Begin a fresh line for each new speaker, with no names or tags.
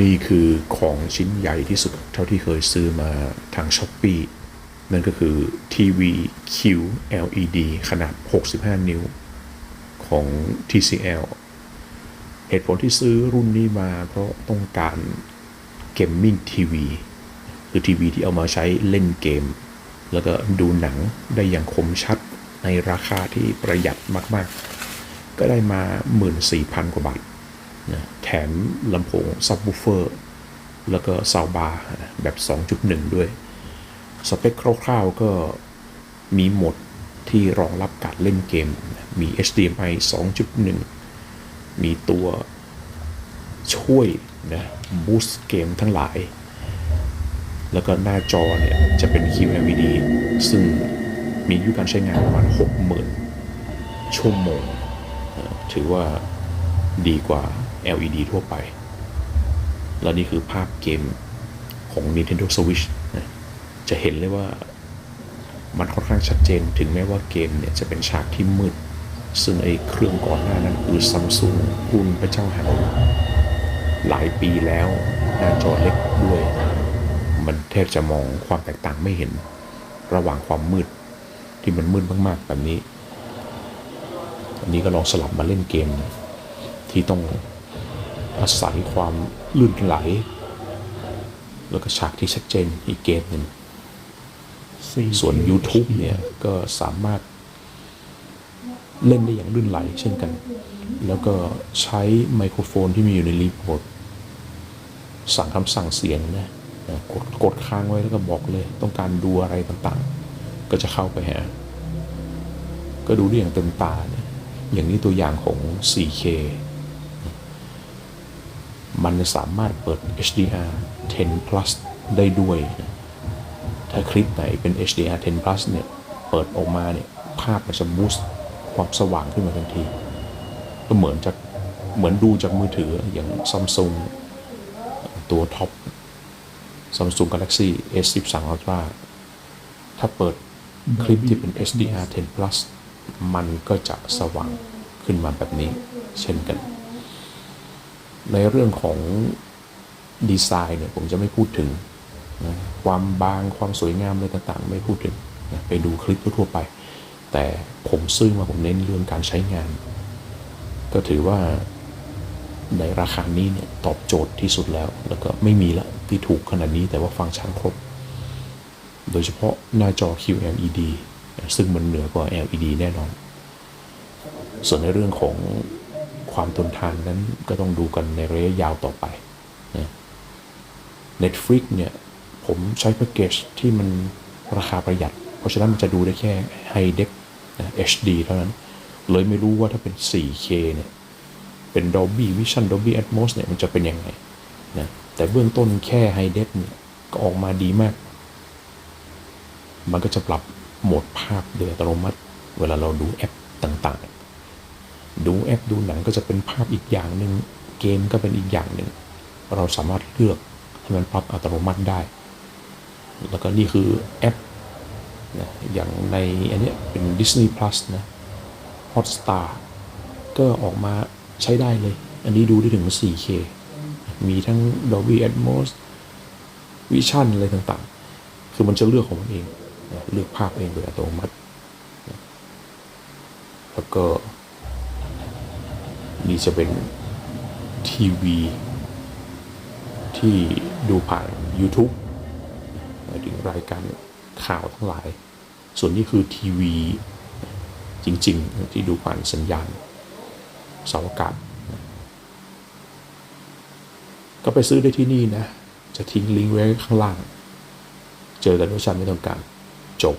นี่คือของชิ้นใหญ่ที่สุดเท่าที่เคยซื้อมาทางช้อปปีนั่นก็คือทีวี QLED ขนาด 65 นิ้ว ของ TCL เหตุผลที่ซื้อรุ่นนี้มาเพราะต้องการเกมมิ่งทีวีคือทีวีที่เอามาใช้เล่นเกม แล้วก็ดูหนังได้อย่างคมชัดในราคาที่ประหยัดมาก ๆ ก็ได้มา 14,000 กว่าบาท แถมลำโพงซับวูเฟอร์แล้วก็ซาวบาร์แบบ 2.1 ด้วย สเปคคร่าวๆก็มีโหมดที่รองรับการเล่นเกม มี HDMI 2.1 มีตัวช่วยนะบูสต์เกมทั้งหลาย แล้วก็หน้าจอเนี่ยจะเป็น QLED ซึ่งมีอายุการใช้งานประมาณ 60,000 ชั่วโมง ถือว่า ดีกว่า LED ทั่วไป แล้วนี่คือภาพเกมของ Nintendo Switch นะจะเห็นเลยว่ามันค่อนข้างชัดเจนถึงแม้ว่าเกมเนี่ยจะเป็นฉากที่มืด ซึ่งไอ้เครื่องก่อนหน้านั้นคือซัมซุงรุ่นพระเจ้าแห่งหลายปีแล้วหน้าจอเล็กด้วย มันแทบจะมองความแตกต่างไม่เห็น ระหว่างความมืดที่มันมืดมากๆแบบนี้ อันนี้ก็ลองสลับมาเล่นเกม ที่ต้องอาศัยความลื่นไหล แล้วก็ฉากที่ชัดเจนอีกเกมหนึ่งส่วน YouTube เนี่ยก็สามารถเล่นได้อย่างลื่นไหลเช่นกัน แล้วก็ใช้ไมโครโฟนที่มีอยู่ในรีโมทสั่งคำสั่งเสียงนะนะกดกดค้างไว้แล้วก็บอกเลย ต้องการดูอะไรต่างๆ ก็จะเข้าไปหา ก็ดูได้อย่างเต็มตาเนี่ยอย่างนี้ตัวอย่างของ 4K มันสามารถเปิด HDR 10 plus ได้ด้วยนะถ้าคลิปไหนเป็น HDR 10 plus เนี่ยเปิดออกมาเนี่ยภาพมันจะบูสต์ความสว่างขึ้นมาทันที ก็เหมือนจากเหมือนดูจากมือถืออย่างซัมซุงตัวท็อป Samsung Galaxy S13 Ultra ถ้าเปิดคลิปที่เป็น HDR 10 plus มันก็จะสว่างขึ้นมาแบบนี้เช่นกัน ในเรื่องของดีไซน์เนี่ยผมจะไม่พูดถึงนะความบางความสวยงามอะไรต่างๆ ไม่พูดถึงนะไปดูคลิปทั่วไป แต่ผมซื้อมาผมเน้นเรื่องการใช้งาน ก็ถือว่าในราคานี้เนี่ยตอบโจทย์ที่สุดแล้ว แล้วก็ไม่มีละที่ถูกขนาดนี้แต่ว่าฟังก์ชันครบ โดยเฉพาะหน้าจอ QLED ซึ่งมันเหนือกว่า LED แน่นอน ส่วนในเรื่องของ ความทนทานนั้นก็ต้องดูกันในระยะยาวต่อไปนะ Netflix เนี่ย ผมใช้แพ็กเกจที่มันราคาประหยัด เพราะฉะนั้นมันจะดูได้แค่ High Def นะ HD เท่านั้น เลยไม่รู้ว่าถ้าเป็น 4K เนี่ย เป็น Dolby Vision Dolby Atmos เนี่ย มันจะเป็นยังไงนะแต่เบื้องต้นแค่ High Def เนี่ย ก็ออกมาดีมาก มันก็จะปรับโหมดภาพโดยอัตโนมัติ เวลาเราดูแอปต่างๆ ดูแอปดูหนังก็จะเป็นภาพอีกอย่างหนึ่งเกมก็เป็นอีกอย่างหนึ่ง เราสามารถเลือกให้มันปรับอัตโนมัติได้ แล้วก็นี่คือแอปนะอย่างในอันนี้เป็น Disney Plus นะ Hotstar ก็ออกมาใช้ได้เลย อันนี้ดูได้ถึง 4K มีทั้ง Dolby Atmos Vision อะไรต่างๆ คือมันจะเลือกของมันเองนะเลือกภาพเองโดยอัตโนมัติ แล้วก็ นี่จะเป็นทีวี ที่ดูผ่าน YouTube หมายถึงรายการข่าวทั้งหลาย ส่วนนี้คือทีวีจริง ๆ ที่ดูผ่านสัญญาณเสาอากาศ ก็ไปซื้อได้ที่นี่นะ จะทิ้งลิงก์ไว้ข้างล่าง เจอกันว่าฉันไม่ต้องการจบ